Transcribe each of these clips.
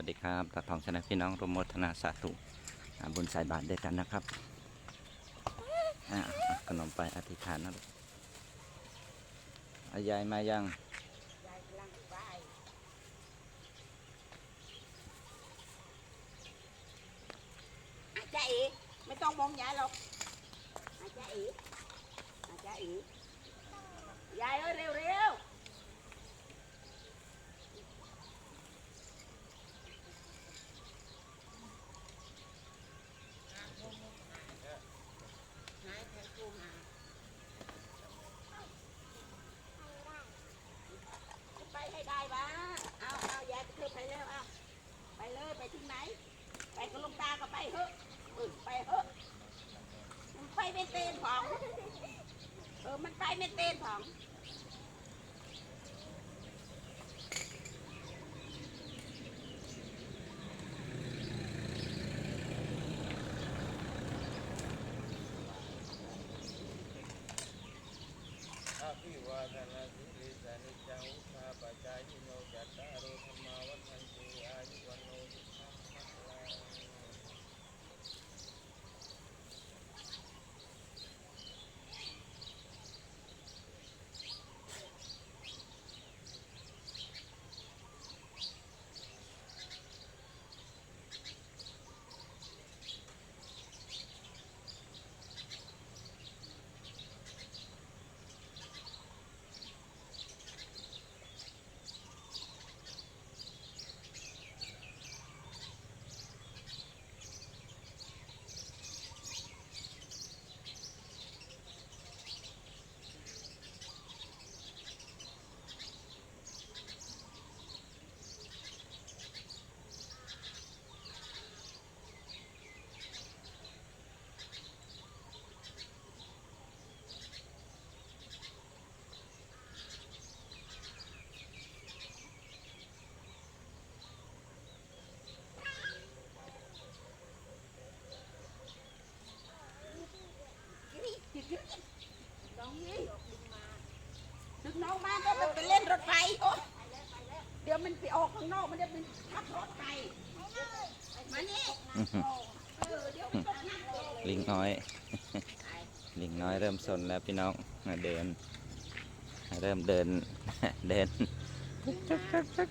วัสดีครับตาทองชนะพี่น้องรวมโมทนาสาธุอ่าบุญใส่บาตรด้วยกันนะครับอ่าเอาขนมไปอธิษฐานนะลูกอายายมายังยายกำลังไปอาจารย์อีไม่ต้องมองยายหรอกอาจารย์อีอาจารย์อียายเอ้ยเร็วเร็วไปให้ได้บ้าเอาเอายายจะขึ้นไปแล้วเอา ไปเลยไปที่ไหน ไปกับหลุงตาก็ไปเถอะเออไปเถอะมันไปไม่เต้นของ เออ มันไปไม่เต้นของอภิวาทนาสิริสานิจังอุปาปัจจายโนจัตตารโอธรรมาวัฏันติอายุวันโนสุขั งน้องมาก็มันไปเล่นรถไฟโอ้เดี๋ยวมันไปออกข้างนอกมันจะเป็นทับรถไฟมานี่อื้อหือเออเดี๋ยวมันตกน้ำเลยลิงน้อย ลิงน้อยเริ่มสนแล้วพี่น้องอ่าเดิน เริ่มเดิน เดินเดิน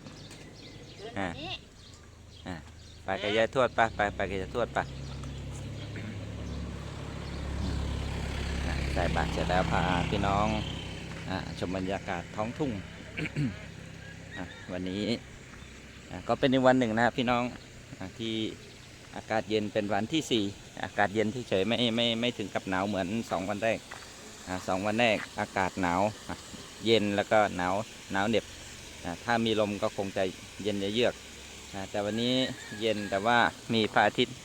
มานี่ไปกับยายทวดไปไปไปกับยายทวดไปอะใส่บาตรเสร็จแล้วพาพี่น้องอะ ชมบรรยากาศท้องทุ่งวันนี้ก็เป็นอีกวันหนึ่งนะครับพี่น้องอที่อากาศเย็นเป็นวันที่สี่อากาศเย็นที่เฉยไม่ไม่ไม่ถึงกับหนาวเหมือนสองวันแรกอสองวันแรกอากาศหนาวเย็นแล้วก็หนาวหนาวเหน็บถ้ามีลมก็คงจะเย็นเยือกอแต่วันนี้เย็นแต่ว่ามีพระอาทิตย์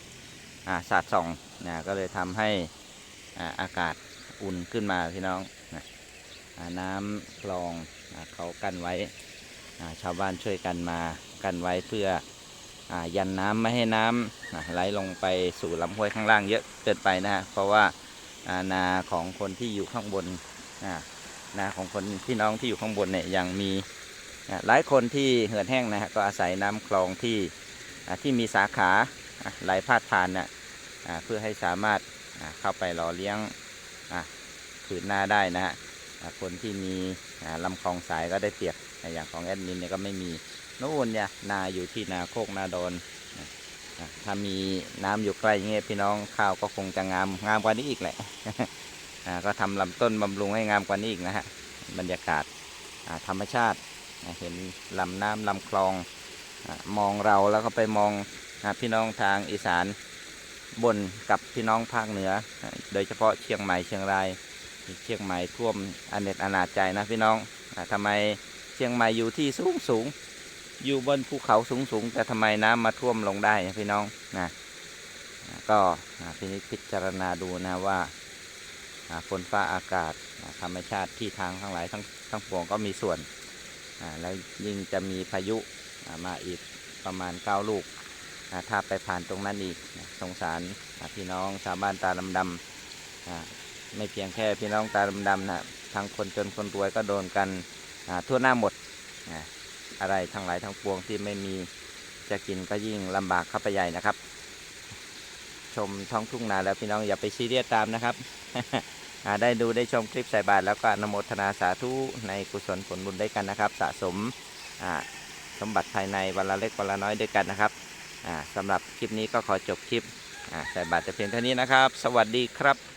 อ่าสาดส่องก็เลยทำให้อากาศอุ่นขึ้นมาพี่น้อง น้ำคลองอเขากั้นไว้ชาวบ้านช่วยกันมากั้นไว้เพื่ออยันน้ำไม่ให้น้ำอ่าไหลลงไปสู่ลำห้วยข้างล่างเยอะเกินไปนะฮะเพราะว่านาของคนที่อยู่ข้างบนนาของคนพี่น้องที่อยู่ข้างบนเนี่ยยังมีหลายคนที่เหือดแห้งนะฮะก็อาศัยน้ำคลองที่ที่มีสาขาไหลพาดผ่านนะ่ะเพื่อให้สามารถเข้าไปหล่อเลี้ยงผืนนาได้นะฮะ คนที่มีลำคลองสายก็ได้เปรียบอ่อย่างของแอดมินเนี่ยก็ไม่มีนู่นเนี่ยนาอยู่ที่นาโคกนาดอนถ้ามีน้ำอยู่ใกล้เงี้ยพี่น้องข้าวก็คงจะงามงามกว่านี้อีกแหละก็ทำลำต้นบำรุงให้งามกว่านี้อีกนะฮะบรรยากาศธรรมชาติเห็นลำน้ำลำคลองมองเราแล้วก็ไปมองพี่น้องทางอีสานบนกับพี่น้องภาคเหนือ โดยเฉพาะเชียงใหม่เชียงราย เชียงใหม่ท่วมอเนจอนาจใจนะพี่น้องอาทำไมเชียงใหม่อยู่ที่สูงสูงอยู่บนภูเขาสูงสูงแต่ทำไมน้ำมาท่วมลงได้พี่น้องนะก็พินิจพิจารณาดูนะว่าฝนฟ้าอากาศธรรมชาติที่ทางทั้งหลายทั้งทั้งปวงก็มีส่วนแล้วยิ่งจะมีพายุมาอีกประมาณ 9 ลูกถ้าไปผ่านตรงนั้นอีกสงสารพี่น้องชาวบ้านตาดำดำๆ ไม่เพียงแค่พี่น้องตาดำดำๆนะทั้งคนจนคนรวยก็โดนกันทั่วหน้าหมดอ่าอะไรทั้งหลายทั้งปวงที่ไม่มีจะกินก็ยิ่งลำบากเข้าไปใหญ่นะครับ ชมท้องทุ่งนาแล้วพี่น้องอย่าไปซีเรียสตามนะครับได้ดูได้ชมคลิปใส่บาตรแล้วก็นโมทนาสาธุในกุศลผลบุญด้วยกันนะครับ สะสมสมบัติภายในวันละเล็กวันละน้อยด้วยกันนะครับอ่าสำหรับคลิปนี้ก็ขอจบคลิปใส่บาตรแต่เพียงเท่านี้นะครับ สวัสดีครับ